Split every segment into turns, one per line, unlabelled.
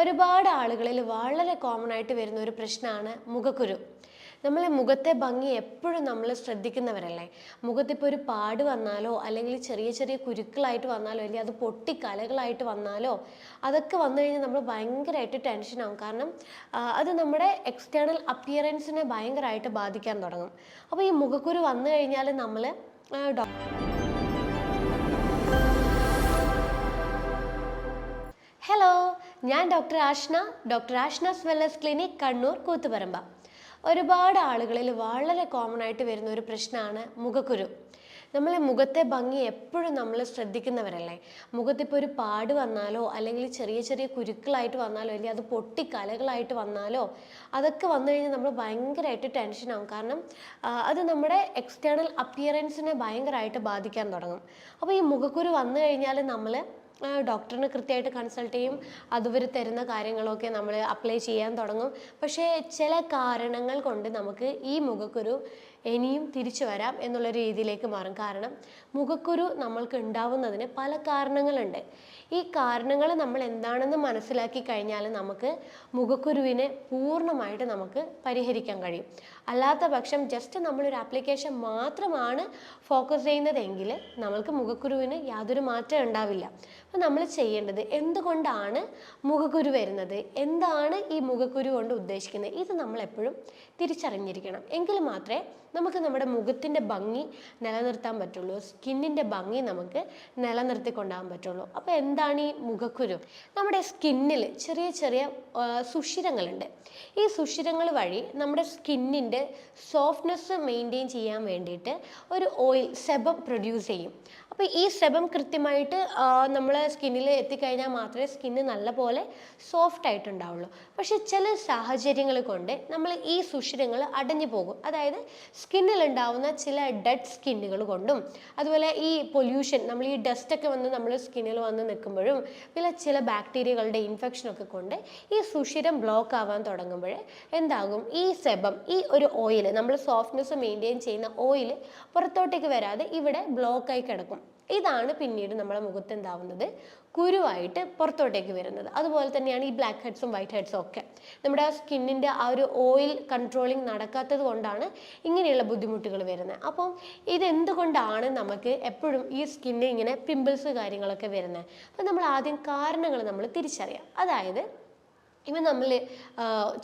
ഒരുപാട് ആളുകളിൽ വളരെ കോമൺ ആയിട്ട് വരുന്ന ഒരു പ്രശ്നമാണ് മുഖക്കുരു. നമ്മളെ മുഖത്തെ ഭംഗി എപ്പോഴും നമ്മൾ ശ്രദ്ധിക്കുന്നവരല്ലേ? മുഖത്തിപ്പോൾ ഒരു പാട് വന്നാലോ അല്ലെങ്കിൽ ചെറിയ ചെറിയ കുരുക്കളായിട്ട് വന്നാലോ അല്ലെങ്കിൽ അത് പൊട്ടി കലകളായിട്ട് വന്നാലോ അതൊക്കെ വന്നു കഴിഞ്ഞാൽ നമ്മൾ ഭയങ്കരമായിട്ട് ടെൻഷനാവും കാരണം അത് നമ്മുടെ എക്സ്റ്റേണൽ അപ്പിയറൻസിനെ ഭയങ്കരമായിട്ട് ബാധിക്കാൻ തുടങ്ങും. അപ്പോൾ ഈ മുഖക്കുരു വന്നു കഴിഞ്ഞാൽ നമ്മൾ ഡോക്ടർ ഹലോ ഞാൻ doctor Ashna doctor Ashna's wellness clinic Kannur Koothuparamba. ഒരുപാട് ആളുകളിൽ വളരെ കോമൺ ആയിട്ട് വരുന്ന ഒരു പ്രശ്നമാണ് മുഖക്കുരു. നമ്മളെ മുഖത്തെ ഭംഗി എപ്പോഴും നമ്മൾ ശ്രദ്ധിക്കുന്നവരല്ലേ? മുഖത്തിപ്പോൾ ഒരു പാട് വന്നാലോ അല്ലെങ്കിൽ ചെറിയ ചെറിയ കുരുക്കളായിട്ട് വന്നാലോ അല്ലെങ്കിൽ അത് പൊട്ടി കലകളായിട്ട് വന്നാലോ അതൊക്കെ വന്നു കഴിഞ്ഞാൽ നമ്മൾ ഭയങ്കരമായിട്ട് ടെൻഷനാവും കാരണം അത് നമ്മുടെ എക്സ്റ്റേണൽ അപ്പിയറൻസിനെ ഭയങ്കരമായിട്ട് ബാധിക്കാൻ തുടങ്ങും. അപ്പോൾ ഈ മുഖക്കുരു വന്നു കഴിഞ്ഞാൽ നമ്മൾ ഡോക്ടറിനെ കൃത്യമായിട്ട് കൺസൾട്ട് ചെയ്യും. അതുവരെ തരുന്ന കാര്യങ്ങളൊക്കെ നമ്മൾ അപ്ലൈ ചെയ്യാൻ തുടങ്ങും. പക്ഷേ ചില കാരണങ്ങൾ കൊണ്ട് നമുക്ക് ഈ മുഖക്കുരു ഇനിയും തിരിച്ചു വരാം എന്നുള്ള രീതിയിലേക്ക് മാറും. കാരണം മുഖക്കുരു നമ്മൾക്ക് ഉണ്ടാവുന്നതിന് പല കാരണങ്ങളുണ്ട്. ഈ കാരണങ്ങൾ നമ്മൾ എന്താണെന്ന് മനസ്സിലാക്കി കഴിഞ്ഞാൽ നമുക്ക് മുഖക്കുരുവിനെ പൂർണമായിട്ട് നമുക്ക് പരിഹരിക്കാൻ കഴിയും. അല്ലാത്ത പക്ഷം ജസ്റ്റ് നമ്മളൊരു ആപ്ലിക്കേഷൻ മാത്രമാണ് ഫോക്കസ് ചെയ്യുന്നതെങ്കിൽ നമ്മൾക്ക് മുഖക്കുരുവിന് യാതൊരു മാറ്റം ഉണ്ടാവില്ല. അപ്പോൾ നമ്മൾ ചെയ്യേണ്ടത് എന്തുകൊണ്ടാണ് മുഖക്കുരു വരുന്നത്? എന്താണ് ഈ മുഖക്കുരു കൊണ്ട് ഉദ്ദേശിക്കുന്നത്? ഇത് നമ്മൾ എപ്പോഴും തിരിച്ചറിഞ്ഞിരിക്കണം. എങ്കിൽ മാത്രമേ നമുക്ക് നമ്മുടെ മുഖത്തിന്റെ ഭംഗി നിലനിർത്താൻ പറ്റുള്ളൂ. സ്കിന്നിന്റെ ഭംഗി നമുക്ക് നിലനിർത്തിക്കൊണ്ടാകാൻ പറ്റുള്ളൂ. അപ്പോൾ എന്താണ് ഈ മുഖക്കുരു? നമ്മുടെ സ്കിന്നിൽ ചെറിയ ചെറിയ സുഷിരങ്ങളുണ്ട്. ഈ സുഷിരങ്ങൾ വഴി നമ്മുടെ സ്കിന്നിന്റെ സോഫ്റ്റ്നെസ് മെയിന്റെയിൻ ചെയ്യാൻ വേണ്ടിയിട്ട് ഒരു ഓയിൽ സെബം പ്രൊഡ്യൂസ് ചെയ്യും. അപ്പോൾ ഈ സെബം കൃത്യമായിട്ട് നമ്മൾ സ്കിന്നിൽ എത്തിക്കഴിഞ്ഞാൽ മാത്രമേ സ്കിന്ന് നല്ലപോലെ സോഫ്റ്റ് ആയിട്ടുണ്ടാവുള്ളൂ. പക്ഷേ ചില സാഹചര്യങ്ങൾ കൊണ്ട് നമ്മൾ ഈ സുഷിരങ്ങൾ അടഞ്ഞു പോകും. അതായത് സ്കിന്നിൽ ഉണ്ടാവുന്ന ചില ഡെഡ് സ്കിന്നുകൾ കൊണ്ടും അതുപോലെ ഈ പൊല്യൂഷൻ നമ്മൾ ഈ ഡസ്റ്റൊക്കെ വന്ന് നമ്മൾ സ്കിന്നിൽ വന്ന് നിൽക്കുമ്പോഴും പിന്നെ ചില ബാക്ടീരിയകളുടെ ഇൻഫെക്ഷനൊക്കെ കൊണ്ട് ഈ സുഷിരം ബ്ലോക്ക് ആവാൻ തുടങ്ങുമ്പോൾ എന്താകും? ഈ സെബം ഈ ഒരു ഓയിൽ നമ്മൾ സോഫ്റ്റ്നെസ് മെയിന്റെയിൻ ചെയ്യുന്ന ഓയിൽ പുറത്തോട്ടേക്ക് വരാതെ ഇവിടെ ബ്ലോക്കായി കിടക്കും. ഇതാണ് പിന്നീട് നമ്മുടെ മുഖത്ത് എന്താവുന്നത്? കുരുവായിട്ട് പുറത്തോട്ടേക്ക് വരുന്നത്. അതുപോലെ തന്നെയാണ് ഈ ബ്ലാക്ക് ഹെഡ്സും വൈറ്റ് ഹെഡ്സും ഒക്കെ. നമ്മുടെ സ്കിന്നിന്റെ ആ ഒരു ഓയിൽ കൺട്രോളിങ് നടക്കാത്തത് കൊണ്ടാണ് ഇങ്ങനെയുള്ള ബുദ്ധിമുട്ടുകൾ വരുന്നത്. അപ്പം ഇതെന്തുകൊണ്ടാണ് നമുക്ക് എപ്പോഴും ഈ സ്കിന്നിൽ ഇങ്ങനെ പിമ്പിൾസ് കാര്യങ്ങളൊക്കെ വരുന്നത്? അപ്പം നമ്മൾ ആദ്യം കാരണങ്ങൾ നമ്മൾ തിരിച്ചറിയാം. അതായത് ഇവ നമ്മൾ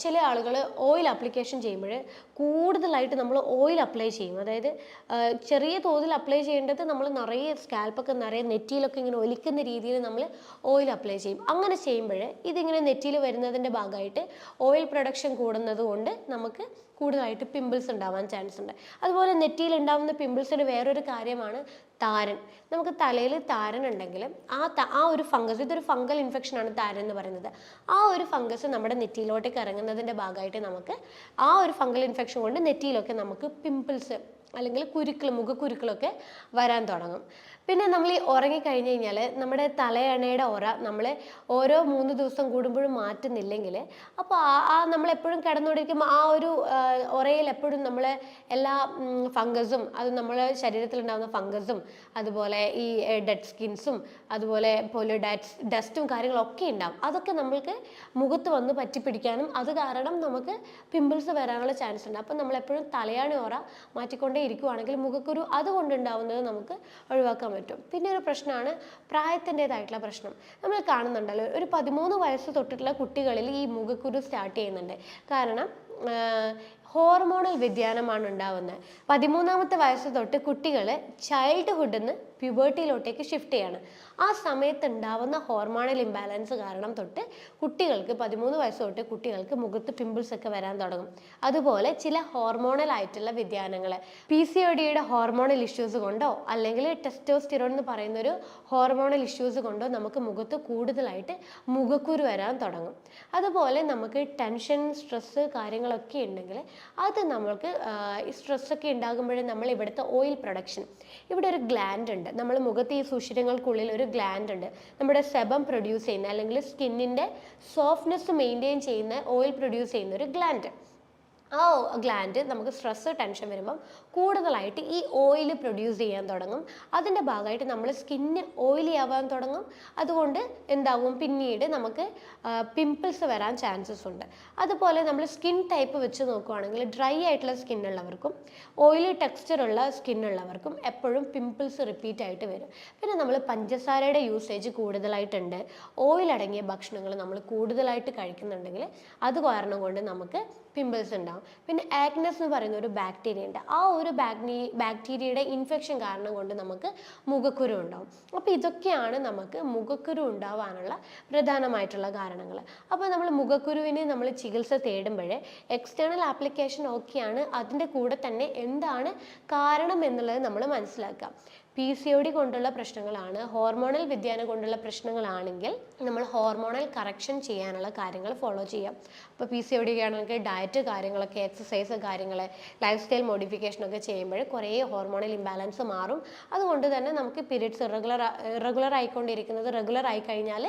ചില ആളുകൾ ഓയിൽ അപ്ലിക്കേഷൻ ചെയ്യുമ്പോൾ കൂടുതലായിട്ട് നമ്മൾ ഓയിൽ അപ്ലൈ ചെയ്യും. അതായത് ചെറിയ തോതിൽ അപ്ലൈ ചെയ്യേണ്ടത് നമ്മൾ നിറയെ സ്കാൽപ്പൊക്കെ നിറയെ നെറ്റിയിലൊക്കെ ഇങ്ങനെ ഒലിക്കുന്ന രീതിയിൽ നമ്മൾ ഓയിൽ അപ്ലൈ ചെയ്യും. അങ്ങനെ ചെയ്യുമ്പോൾ ഇതിങ്ങനെ നെറ്റിയിൽ വരുന്നതിന്റെ ഭാഗമായിട്ട് ഓയിൽ പ്രൊഡക്ഷൻ കൂടുന്നത് കൊണ്ട് നമുക്ക് കൂടുതലായിട്ട് പിമ്പിൾസ് ഉണ്ടാവാൻ ചാൻസ് ഉണ്ട്. അതുപോലെ നെറ്റിയിൽ ഉണ്ടാവുന്ന പിമ്പിൾസിന് വേറൊരു കാര്യമാണ് താരൻ. നമുക്ക് തലയിൽ താരൻ ഉണ്ടെങ്കിൽ ആ ആ ഒരു ഫംഗസ് ഇതൊരു ഫംഗൽ ഇൻഫെക്ഷൻ ആണ് താരൻ എന്ന് പറയുന്നത്. ആ ഒരു ഫംഗസ് നമ്മുടെ നെറ്റിയിലോട്ടേക്ക് ഇറങ്ങുന്നതിന്റെ ഭാഗമായിട്ട് നമുക്ക് ആ ഒരു ഫംഗൽ ഇൻഫെക്ഷൻ കൊണ്ട് നെറ്റിയിലൊക്കെ നമുക്ക് പിമ്പിൾസ് അല്ലെങ്കിൽ കുരുക്കൾ മുഖക്കുരുക്കളൊക്കെ വരാൻ തുടങ്ങും. പിന്നെ നമ്മൾ ഈ ഉറങ്ങിക്കഴിഞ്ഞ് കഴിഞ്ഞാൽ നമ്മുടെ തലയണയുടെ ഉറ നമ്മൾ ഓരോ മൂന്ന് ദിവസം കൂടുമ്പോഴും മാറ്റുന്നില്ലെങ്കിൽ അപ്പോൾ ആ ആ നമ്മളെപ്പോഴും കിടന്നുകൊണ്ടിരിക്കുമ്പോൾ ആ ഒരു ഉറയിൽ എപ്പോഴും നമ്മൾ എല്ലാ ഫംഗസും അത് നമ്മളെ ശരീരത്തിലുണ്ടാകുന്ന ഫംഗസും അതുപോലെ ഈ ഡെഡ് സ്കിൻസും അതുപോലെ പോലെ ഡസ്റ്റ് കാര്യങ്ങളൊക്കെ ഉണ്ടാകും അതൊക്കെ നമ്മൾക്ക് മുഖത്ത് വന്ന് പറ്റിപ്പിടിക്കാനും അത് കാരണം നമുക്ക് പിമ്പിൾസ് വരാനുള്ള ചാൻസ് ഉണ്ട് അപ്പം നമ്മളെപ്പോഴും തലയാണി ഉറ മാറ്റിക്കൊണ്ടേ ഇരിക്കുവാണെങ്കിൽ മുഖക്കുരു അതുകൊണ്ടുണ്ടാവുന്നത് നമുക്ക് ഒഴിവാക്കാൻ പറ്റും. പിന്നെ ഒരു പ്രശ്നമാണ് പ്രായത്തിന്റെതായിട്ടുള്ള പ്രശ്നം. നമ്മൾ കാണുന്നുണ്ടല്ലോ ഒരു പതിമൂന്ന് വയസ്സ് തൊട്ടിട്ടുള്ള കുട്ടികളിൽ ഈ മുഖക്കുരു സ്റ്റാർട്ട് ചെയ്യുന്നുണ്ട്. കാരണം ഹോർമോണൽ വ്യതിയാനമാണ് ഉണ്ടാവുന്നത്. പതിമൂന്നാമത്തെ വയസ്സ് തൊട്ട് കുട്ടികൾ ചൈൽഡ്ഹുഡിൽ നിന്ന് പ്യൂബേർട്ടിയിലോട്ടേക്ക് ഷിഫ്റ്റ് ചെയ്യാണ്. ആ സമയത്ത് ഉണ്ടാവുന്ന ഹോർമോണൽ ഇംബാലൻസ് കാരണം തൊട്ട് കുട്ടികൾക്ക് പതിമൂന്ന് വയസ്സ് തൊട്ട് കുട്ടികൾക്ക് മുഖത്ത് പിമ്പിൾസ് ഒക്കെ വരാൻ തുടങ്ങും. അതുപോലെ ചില ഹോർമോണൽ ആയിട്ടുള്ള വ്യതിയാനങ്ങൾ പി സി ഒ ഡിയുടെ ഹോർമോണൽ ഇഷ്യൂസ് കൊണ്ടോ അല്ലെങ്കിൽ ടെസ്റ്റോസ്റ്റിറോൺ എന്ന് പറയുന്ന ഒരു ഹോർമോണൽ ഇഷ്യൂസ് കൊണ്ടോ നമുക്ക് മുഖത്ത് കൂടുതലായിട്ട് മുഖക്കുരു വരാൻ തുടങ്ങും. അതുപോലെ നമുക്ക് ടെൻഷൻ സ്ട്രെസ്സ് കാര്യങ്ങളൊക്കെ ഉണ്ടെങ്കിൽ അത് നമ്മൾക്ക് സ്ട്രെസ്സൊക്കെ ഉണ്ടാകുമ്പോഴേ നമ്മൾ ഇവിടുത്തെ ഓയിൽ പ്രൊഡക്ഷൻ. ഇവിടെ ഒരു ഗ്ലാൻഡ് ഉണ്ട്. നമ്മൾ മുഖത്ത് ഈ സുഷിരങ്ങൾക്കുള്ളിൽ ഒരു ഗ്ലാൻഡ് ഉണ്ട്. നമ്മുടെ സെബം പ്രൊഡ്യൂസ് ചെയ്യുന്ന അല്ലെങ്കിൽ സ്കിന്നിന്റെ സോഫ്റ്റ്നെസ് മെയിന്റെയിൻ ചെയ്യുന്ന ഓയിൽ പ്രൊഡ്യൂസ് ചെയ്യുന്ന ഒരു ഗ്ലാൻഡ്. ആ ഗ്ലാൻഡ് നമുക്ക് സ്ട്രെസ്സ് ടെൻഷൻ വരുമ്പം കൂടുതലായിട്ട് ഈ ഓയിൽ പ്രൊഡ്യൂസ് ചെയ്യാൻ തുടങ്ങും. അതിന്റെ ഭാഗമായിട്ട് നമ്മൾ സ്കിന്ന് ഓയിലി ആവാൻ തുടങ്ങും. അതുകൊണ്ട് എന്താവും? പിന്നീട് നമുക്ക് പിമ്പിൾസ് വരാൻ ചാൻസസ് ഉണ്ട്. അതുപോലെ നമ്മൾ സ്കിൻ ടൈപ്പ് വെച്ച് നോക്കുവാണെങ്കിൽ ഡ്രൈ ആയിട്ടുള്ള സ്കിൻ ഉള്ളവർക്കും ഓയിലി ടെക്സ്ചർ ഉള്ള സ്കിൻ ഉള്ളവർക്കും എപ്പോഴും പിമ്പിൾസ് റിപ്പീറ്റ് ആയിട്ട് വരും. പിന്നെ നമ്മൾ പഞ്ചസാരയുടെ യൂസേജ് കൂടുതലായിട്ടുണ്ട്. ഓയിൽ അടങ്ങിയ ഭക്ഷണങ്ങൾ നമ്മൾ കൂടുതലായിട്ട് കഴിക്കുന്നുണ്ടെങ്കിൽ അത് കാരണം കൊണ്ട് നമുക്ക് പിമ്പിൾസ് ഉണ്ടാവും. പിന്നെ ആക്നസ് എന്ന് പറയുന്ന ഒരു ബാക്ടീരിയ ഉണ്ട്. ആ ബാക്ടീ ബാക്ടീരിയയുടെ ഇൻഫെക്ഷൻ കാരണം കൊണ്ട് നമുക്ക് മുഖക്കുരു ഉണ്ടാവും. അപ്പോൾ ഇതൊക്കെയാണ് നമുക്ക് മുഖക്കുരു ഉണ്ടാവാനുള്ള പ്രധാനമായിട്ടുള്ള കാരണങ്ങൾ. അപ്പോൾ നമ്മൾ മുഖക്കുരുവിന് നമ്മൾ ചികിത്സ തേടുമ്പോഴേ എക്സ്റ്റേണൽ ആപ്ലിക്കേഷൻ ഓക്കെയാണ് അതിന്റെ കൂടെ തന്നെ എന്താണ് കാരണം എന്നുള്ളത് നമ്മൾ മനസ്സിലാക്കാം പി സി ഒ ഡി കൊണ്ടുള്ള പ്രശ്നങ്ങളാണ്. ഹോർമോണൽ വ്യതിയാനം കൊണ്ടുള്ള പ്രശ്നങ്ങളാണെങ്കിൽ നമ്മൾ ഹോർമോണൽ കറക്ഷൻ ചെയ്യാനുള്ള കാര്യങ്ങൾ ഫോളോ ചെയ്യാം. അപ്പോൾ പി സി ഒ ഡി ആണെങ്കിൽ ഡയറ്റ് കാര്യങ്ങളൊക്കെ എക്സസൈസ് കാര്യങ്ങൾ ലൈഫ് സ്റ്റൈൽ മോഡിഫിക്കേഷനൊക്കെ ചെയ്യുമ്പോൾ കുറേ ഹോർമോണൽ ഇംബാലൻസ് മാറും. അതുകൊണ്ട് തന്നെ നമുക്ക് പീരീഡ്സ് ഇറഗുലർ ഇറഗുലർ ആയിക്കൊണ്ടിരിക്കുന്നത് റെഗുലർ ആയി കഴിഞ്ഞാൽ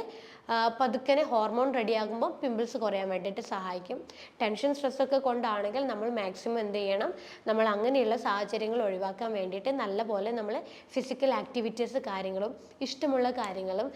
പതുക്കനെ ഹോർമോൺ റെഡിയാകുമ്പോൾ പിമ്പിൾസ് കുറയാൻ വേണ്ടിയിട്ട് സഹായിക്കും. ടെൻഷൻ സ്ട്രെസ് ഒക്കെ കൊണ്ടാണെങ്കിൽ നമ്മൾ മാക്സിമം എന്ത് ചെയ്യണം? നമ്മൾ അങ്ങനെയുള്ള സാഹചര്യങ്ങൾ ഒഴിവാക്കാൻ വേണ്ടിയിട്ട് നല്ലപോലെ നമ്മൾ ഫിസിക്കൽ ആക്ടിവിറ്റീസ് കാര്യങ്ങളും ഇഷ്ടമുള്ള കാര്യങ്ങളും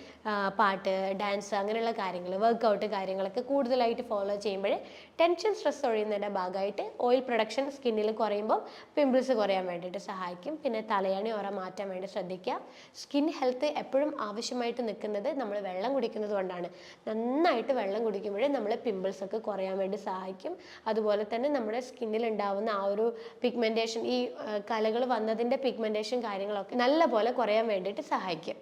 പാട്ട് ഡാൻസ് അങ്ങനെയുള്ള കാര്യങ്ങൾ വർക്കൗട്ട് കാര്യങ്ങളൊക്കെ കൂടുതലായിട്ട് ഫോളോ ചെയ്യുമ്പോൾ ടെൻഷൻ സ്ട്രെസ് ഒഴിയുന്നതിന്റെ ഭാഗമായിട്ട് ഓയിൽ പ്രൊഡക്ഷൻ സ്കിന്നിൽ കുറയുമ്പോൾ പിമ്പിൾസ് കുറയാൻ വേണ്ടിയിട്ട് സഹായിക്കും. പിന്നെ തലയണി ഓറ മാറ്റാൻ വേണ്ടി ശ്രദ്ധിക്കുക. സ്കിൻ ഹെൽത്ത് എപ്പോഴും ആവശ്യമായിട്ട് നിൽക്കുന്നത് നമ്മൾ വെള്ളം കുടിക്കുന്നത് കൊണ്ടാണ് നന്നായിട്ട് വെള്ളം കുടിക്കുമ്പോഴേ നമ്മളെ പിമ്പിൾസ് ഒക്കെ കുറയാൻ വേണ്ടി സഹായിക്കും. അതുപോലെ തന്നെ നമ്മുടെ സ്കിന്നിൽ ഉണ്ടാവുന്ന ആ ഒരു പിഗ്മെന്റേഷൻ ഈ കലകൾ വന്നതിന്റെ പിഗ്മെന്റേഷൻ കാര്യങ്ങളൊക്കെ നല്ല പോലെ കുറയാൻ വേണ്ടിയിട്ട് സഹായിക്കും.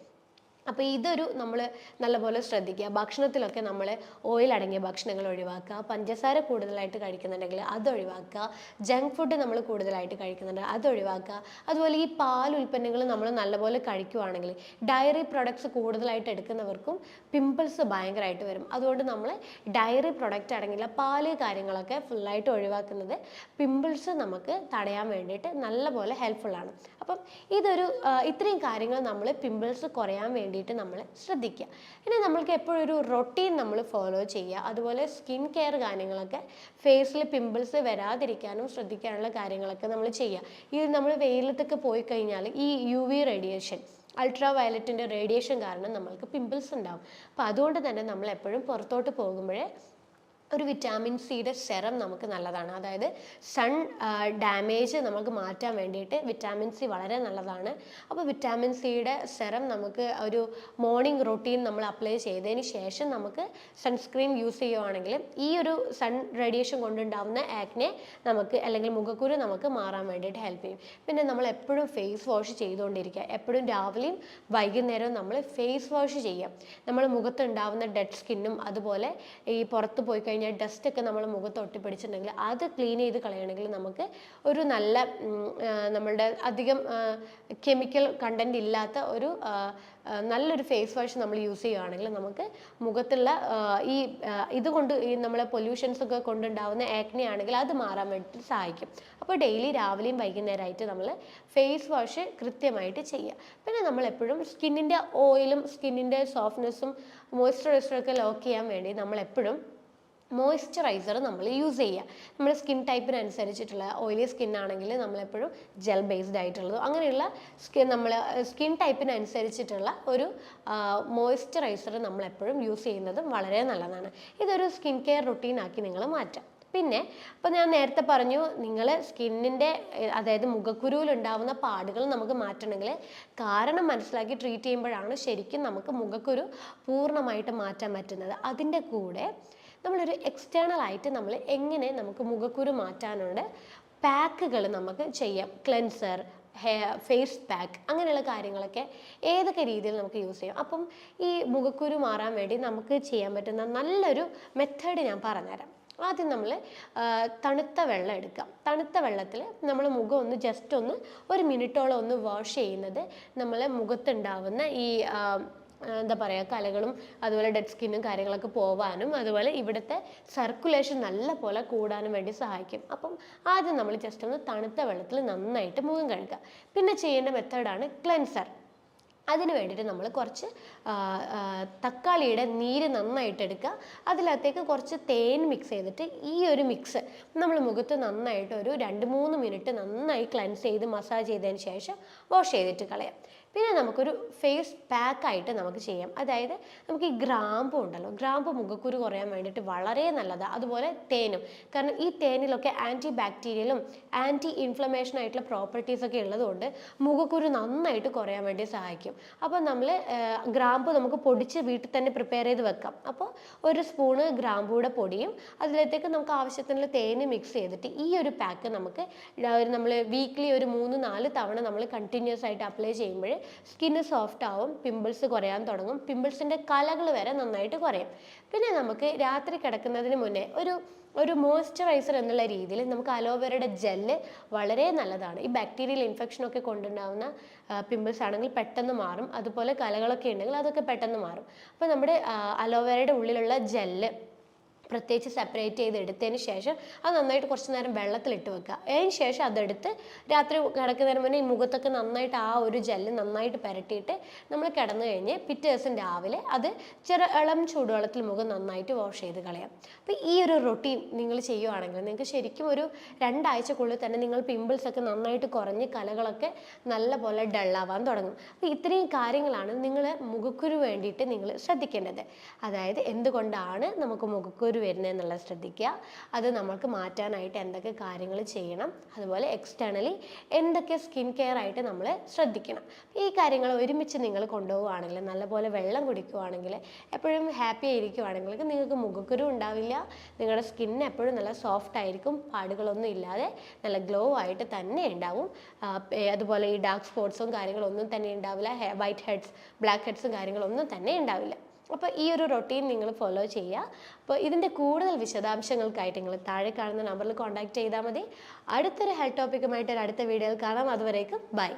അപ്പോൾ ഇതൊരു നമ്മൾ നല്ലപോലെ ശ്രദ്ധിക്കുക. ഭക്ഷണത്തിലൊക്കെ നമ്മൾ ഓയിൽ അടങ്ങിയ ഭക്ഷണങ്ങൾ ഒഴിവാക്കുക. പഞ്ചസാര കൂടുതലായിട്ട് കഴിക്കുന്നുണ്ടെങ്കിൽ അത് ഒഴിവാക്കുക. ജങ്ക് ഫുഡ് നമ്മൾ കൂടുതലായിട്ട് കഴിക്കുന്നുണ്ട് അത് ഒഴിവാക്കുക. അതുപോലെ ഈ പാൽ ഉൽപ്പന്നങ്ങൾ നമ്മൾ നല്ലപോലെ കഴിക്കുവാണെങ്കിൽ ഡയറി പ്രൊഡക്ട്സ് കൂടുതലായിട്ട് എടുക്കുന്നവർക്കും പിമ്പിൾസ് ഭയങ്കരമായിട്ട് വരും. അതുകൊണ്ട് നമ്മൾ ഡയറി പ്രൊഡക്റ്റ് അടങ്ങിയുള്ള പാൽ കാര്യങ്ങളൊക്കെ ഫുള്ളായിട്ട് ഒഴിവാക്കുന്നത് പിമ്പിൾസ് നമുക്ക് തടയാൻ വേണ്ടിയിട്ട് നല്ലപോലെ ഹെൽപ്ഫുള്ളാണ് അപ്പം ഇതൊരു ഇത്രയും കാര്യങ്ങൾ നമ്മൾ പിമ്പിൾസ് കുറയാൻ വേണ്ടിയിട്ട് നമ്മൾ ശ്രദ്ധിക്കുക. പിന്നെ നമ്മൾക്ക് എപ്പോഴും ഒരു റൊട്ടീൻ നമ്മൾ ഫോളോ ചെയ്യുക. അതുപോലെ സ്കിൻ കെയർ കാര്യങ്ങളൊക്കെ ഫേസിൽ പിമ്പിൾസ് വരാതിരിക്കാനും ശ്രദ്ധിക്കാനുള്ള കാര്യങ്ങളൊക്കെ നമ്മൾ ചെയ്യുക. ഈ നമ്മൾ വെയിലത്തൊക്കെ പോയി കഴിഞ്ഞാൽ ഈ യു വി റേഡിയേഷൻ അൾട്രാ വയലറ്റിന്റെ റേഡിയേഷൻ കാരണം നമ്മൾക്ക് പിമ്പിൾസ് ഉണ്ടാവും. അപ്പോൾ അതുകൊണ്ട് തന്നെ നമ്മൾ എപ്പോഴും പുറത്തോട്ട് പോകുമ്പോഴേ ഒരു വിറ്റാമിൻ സിയുടെ സെറം നമുക്ക് നല്ലതാണ്. അതായത് സൺ ഡാമേജ് നമുക്ക് മാറ്റാൻ വേണ്ടിയിട്ട് വിറ്റാമിൻ സി വളരെ നല്ലതാണ്. അപ്പോൾ വിറ്റാമിൻ സിയുടെ സെറം നമുക്ക് ഒരു മോർണിംഗ് റൊട്ടീൻ നമ്മൾ അപ്ലൈ ചെയ്തതിന് ശേഷം നമുക്ക് സൺസ്ക്രീൻ യൂസ് ചെയ്യുവാണെങ്കിൽ ഈ ഒരു സൺ റേഡിയേഷൻ കൊണ്ടുണ്ടാവുന്ന ആക്നെ നമുക്ക് അല്ലെങ്കിൽ മുഖക്കുരു നമുക്ക് മാറാൻ വേണ്ടിയിട്ട് ഹെൽപ്പ് ചെയ്യും. പിന്നെ നമ്മൾ എപ്പോഴും ഫേസ് വാഷ് ചെയ്തുകൊണ്ടിരിക്കുക. എപ്പോഴും രാവിലെയും വൈകുന്നേരവും നമ്മൾ ഫേസ് വാഷ് ചെയ്യുക. നമ്മൾ മുഖത്തുണ്ടാവുന്ന ഡെഡ് സ്കിന്നും അതുപോലെ ഈ പുറത്ത് പോയി കഴിഞ്ഞാൽ ഡസ്റ്റ് ഒക്കെ നമ്മൾ മുഖത്ത് ഒട്ടിപ്പിടിച്ചിട്ടുണ്ടെങ്കിൽ അത് ക്ലീൻ ചെയ്ത് കളയണമെങ്കിൽ നമുക്ക് ഒരു നല്ല നമ്മളുടെ അധികം കെമിക്കൽ കണ്ടന്റ് ഇല്ലാത്ത ഒരു നല്ലൊരു ഫേസ് വാഷ് നമ്മൾ യൂസ് ചെയ്യുകയാണെങ്കിൽ നമുക്ക് മുഖത്തുള്ള ഈ ഇതുകൊണ്ട് ഈ നമ്മളെ പൊല്യൂഷൻസ് ഒക്കെ കൊണ്ടുണ്ടാവുന്ന ആക്നെ ആണെങ്കിൽ അത് മാറാൻ വേണ്ടിയിട്ട് സഹായിക്കും. അപ്പോൾ ഡെയിലി രാവിലെയും വൈകുന്നേരമായിട്ട് നമ്മൾ ഫേസ് വാഷ് കൃത്യമായിട്ട് ചെയ്യുക. പിന്നെ നമ്മൾ എപ്പോഴും സ്കിന്നിന്റെ ഓയിലും സ്കിന്നിന്റെ സോഫ്റ്റ്നെസ്സും മോയ്സ്ചറൈസറും ഒക്കെ ലോക്ക് ചെയ്യാൻ വേണ്ടി നമ്മൾ എപ്പോഴും മോയ്സ്ചറൈസർ നമ്മൾ യൂസ് ചെയ്യുക നമ്മുടെ സ്കിൻ ടൈപ്പിനനുസരിച്ചിട്ടുള്ള ഓയിലി സ്കിൻ ആണെങ്കിൽ നമ്മളെപ്പോഴും ജെൽ ബേസ്ഡ് ആയിട്ടുള്ളത്. അങ്ങനെയുള്ള സ്കിൻ നമ്മൾ സ്കിൻ ടൈപ്പിനനുസരിച്ചിട്ടുള്ള ഒരു മോയ്സ്ചറൈസർ നമ്മളെപ്പോഴും യൂസ് ചെയ്യുന്നതും വളരെ നല്ലതാണ്. ഇതൊരു സ്കിൻ കെയർ റുട്ടീനാക്കി നിങ്ങൾ മാറ്റാം. പിന്നെ ഇപ്പം ഞാൻ നേരത്തെ പറഞ്ഞു നിങ്ങൾ സ്കിന്നിന്റെ അതായത് മുഖക്കുരുവിൽ ഉണ്ടാവുന്ന പാടുകൾ നമുക്ക് മാറ്റണമെങ്കിൽ കാരണം മനസ്സിലാക്കി ട്രീറ്റ് ചെയ്യുമ്പോഴാണ് ശരിക്കും നമുക്ക് മുഖക്കുരു പൂർണമായിട്ട് മാറ്റാൻ പറ്റുന്നത്. അതിന്റെ കൂടെ നമ്മളൊരു എക്സ്റ്റേണൽ ആയിട്ട് നമ്മൾ എങ്ങനെ നമുക്ക് മുഖക്കുരു മാറ്റാനുണ്ട്? പാക്കുകൾ നമുക്ക് ചെയ്യാം. ക്ലെൻസർ ഹെയർ ഫേസ് പാക്ക് അങ്ങനെയുള്ള കാര്യങ്ങളൊക്കെ ഏതൊക്കെ രീതിയിൽ നമുക്ക് യൂസ് ചെയ്യാം. അപ്പം ഈ മുഖക്കുരു മാറാൻ വേണ്ടി നമുക്ക് ചെയ്യാൻ പറ്റുന്ന നല്ലൊരു മെത്തേഡ് ഞാൻ പറഞ്ഞുതരാം. ആദ്യം നമ്മൾ തണുത്ത വെള്ളം എടുക്കാം. തണുത്ത വെള്ളത്തിൽ നമ്മൾ മുഖം ഒന്ന് ജസ്റ്റ് ഒന്ന് ഒരു മിനിറ്റോളം ഒന്ന് വാഷ് ചെയ്യുന്നത് നമ്മളെ മുഖത്തുണ്ടാവുന്ന ഈ എന്താ പറയുക കലകളും അതുപോലെ ഡെഡ് സ്കിന്നും കാര്യങ്ങളൊക്കെ പോവാനും അതുപോലെ ഇവിടുത്തെ സർക്കുലേഷൻ നല്ല പോലെ കൂടാനും വേണ്ടി സഹായിക്കും. അപ്പം ആദ്യം നമ്മൾ ജസ്റ്റ് ഒന്ന് തണുത്ത വെള്ളത്തിൽ നന്നായിട്ട് മുഖം കഴുകുക. പിന്നെ ചെയ്യേണ്ട മെത്തേഡാണ് ക്ലെൻസർ അതിന് വേണ്ടിയിട്ട് നമ്മൾ കുറച്ച് തക്കാളിയുടെ നീര് നന്നായിട്ട് എടുക്കുക. അതിനകത്തേക്ക് കുറച്ച് തേൻ മിക്സ് ചെയ്തിട്ട് ഈ ഒരു മിക്സ് നമ്മൾ മുഖത്ത് നന്നായിട്ട് ഒരു രണ്ട് മൂന്ന് മിനിറ്റ് നന്നായി ക്ലെൻസ് ചെയ്ത് മസാജ് ചെയ്തതിന് ശേഷം വാഷ് ചെയ്തിട്ട് കളയാം. പിന്നെ നമുക്കൊരു ഫേസ് പാക്കായിട്ട് നമുക്ക് ചെയ്യാം. അതായത് നമുക്ക് ഈ ഗ്രാമ്പു ഉണ്ടല്ലോ ഗ്രാമ്പു മുഖക്കുരു കുറയാൻ വേണ്ടിയിട്ട് വളരെ നല്ലതാണ് അതുപോലെ തേനും. കാരണം ഈ തേനിലൊക്കെ ആന്റി ബാക്ടീരിയലും ആന്റി ഇൻഫ്ലമേഷൻ ആയിട്ടുള്ള പ്രോപ്പർട്ടീസ് ഒക്കെ ഉള്ളതുകൊണ്ട് മുഖക്കുരു നന്നായിട്ട് കുറയാൻ വേണ്ടി സഹായിക്കും. അപ്പോൾ നമ്മൾ ഗ്രാമ്പു നമുക്ക് പൊടിച്ച് വീട്ടിൽ തന്നെ പ്രിപ്പയർ ചെയ്ത് വെക്കാം. അപ്പോൾ ഒരു സ്പൂണ് ഗ്രാമ്പൂടെ പൊടിയും അതിലത്തേക്ക് നമുക്ക് ആവശ്യത്തിനുള്ള തേന് മിക്സ് ചെയ്തിട്ട് ഈ ഒരു പാക്ക് നമുക്ക് നമ്മൾ വീക്ക്ലി ഒരു മൂന്ന് നാല് തവണ നമ്മൾ കണ്ടിന്യൂസ് ആയിട്ട് അപ്ലൈ ചെയ്യുമ്പോൾ സ്കിന്ന് സോഫ്റ്റ് ആവും പിമ്പിൾസ് കുറയാൻ തുടങ്ങും പിമ്പിൾസിന്റെ കലകൾ വരെ നന്നായിട്ട് കുറയും. പിന്നെ നമുക്ക് രാത്രി കിടക്കുന്നതിന് മുന്നേ ഒരു ഒരു മോയ്സ്ചറൈസർ എന്നുള്ള രീതിയിൽ നമുക്ക് അലോവേരയുടെ ജെല്ല് വളരെ നല്ലതാണ്. ഈ ബാക്ടീരിയൽ ഇൻഫെക്ഷൻ ഒക്കെ കൊണ്ടുണ്ടാവുന്ന പിമ്പിൾസ് ആണെങ്കിൽ പെട്ടെന്ന് മാറും. അതുപോലെ കലകളൊക്കെ ഉണ്ടെങ്കിൽ അതൊക്കെ പെട്ടെന്ന് മാറും. അപ്പോൾ നമ്മുടെ അലോവേരയുടെ ഉള്ളിലുള്ള ജെല്ല് പ്രത്യേകിച്ച് സെപ്പറേറ്റ് ചെയ്ത് എടുത്തതിന് ശേഷം അത് നന്നായിട്ട് കുറച്ച് നേരം വെള്ളത്തിലിട്ട് വെക്കുക. അതിന് ശേഷം അതെടുത്ത് രാത്രി കിടക്കുന്നതിന് മുന്നേ ഈ മുഖത്തൊക്കെ നന്നായിട്ട് ആ ഒരു ജെല്ല് നന്നായിട്ട് പുരട്ടിയിട്ട് നമ്മൾ കിടന്നു കഴിഞ്ഞ് പിറ്റേ ദിവസം രാവിലെ അത് ചെറു ഇളം ചൂടുവെള്ളത്തിൽ മുഖം നന്നായിട്ട് വാഷ് ചെയ്ത് കളയാം. അപ്പോൾ ഈ ഒരു റൊട്ടീൻ നിങ്ങൾ ചെയ്യുവാണെങ്കിൽ നിങ്ങൾക്ക് ശരിക്കും ഒരു രണ്ടാഴ്ചക്കുള്ളിൽ തന്നെ നിങ്ങൾ പിമ്പിൾസ് ഒക്കെ നന്നായിട്ട് കുറഞ്ഞ് കലകളൊക്കെ നല്ലപോലെ ഡള്ളാവാൻ തുടങ്ങും. അപ്പോൾ ഇത്രയും കാര്യങ്ങളാണ് നിങ്ങൾ മുഖക്കുരു വേണ്ടിയിട്ട് നിങ്ങൾ ശ്രദ്ധിക്കേണ്ടത്. അതായത് എന്തുകൊണ്ടാണ് നമുക്ക് മുഖക്കുരു വരുന്നത് എന്നുള്ളത് ശ്രദ്ധിക്കുക. അത് നമുക്ക് മാറ്റാനായിട്ട് എന്തൊക്കെ കാര്യങ്ങൾ ചെയ്യണം. അതുപോലെ എക്സ്റ്റേണലി എന്തൊക്കെ സ്കിൻ കെയർ ആയിട്ട് നമ്മൾ ശ്രദ്ധിക്കണം. ഈ കാര്യങ്ങൾ ഒരുമിച്ച് നിങ്ങൾ കൊണ്ടുപോവുകയാണെങ്കിൽ നല്ലപോലെ വെള്ളം കുടിക്കുകയാണെങ്കിൽ എപ്പോഴും ഹാപ്പി ആയിരിക്കുവാണെങ്കിൽ നിങ്ങൾക്ക് മുഖക്കുരു ഉണ്ടാവില്ല. നിങ്ങളുടെ സ്കിൻ എപ്പോഴും നല്ല സോഫ്റ്റ് ആയിരിക്കും. പാടുകളൊന്നും ഇല്ലാതെ നല്ല ഗ്ലോ ആയിട്ട് തന്നെ ഉണ്ടാവും. അതുപോലെ ഈ ഡാർക്ക് സ്പോട്ട്സും കാര്യങ്ങളൊന്നും തന്നെ ഉണ്ടാവില്ല. വൈറ്റ് ഹെഡ്സ് ബ്ലാക്ക് ഹെഡ്സും കാര്യങ്ങളൊന്നും തന്നെ ഉണ്ടാവില്ല. അപ്പോൾ ഈ ഒരു റൊട്ടീൻ നിങ്ങൾ ഫോളോ ചെയ്യുക. അപ്പോൾ ഇതിന്റെ കൂടുതൽ വിശദാംശങ്ങൾക്കായിട്ട് നിങ്ങൾ താഴെ കാണുന്ന നമ്പറിൽ കോൺടാക്ട് ചെയ്താൽ മതി. അടുത്തൊരു ഹെൽത്ത് ടോപ്പിക്കുമായിട്ട് ഒരു അടുത്ത വീഡിയോയിൽ കാണാം. അതുവരേക്കും ബൈ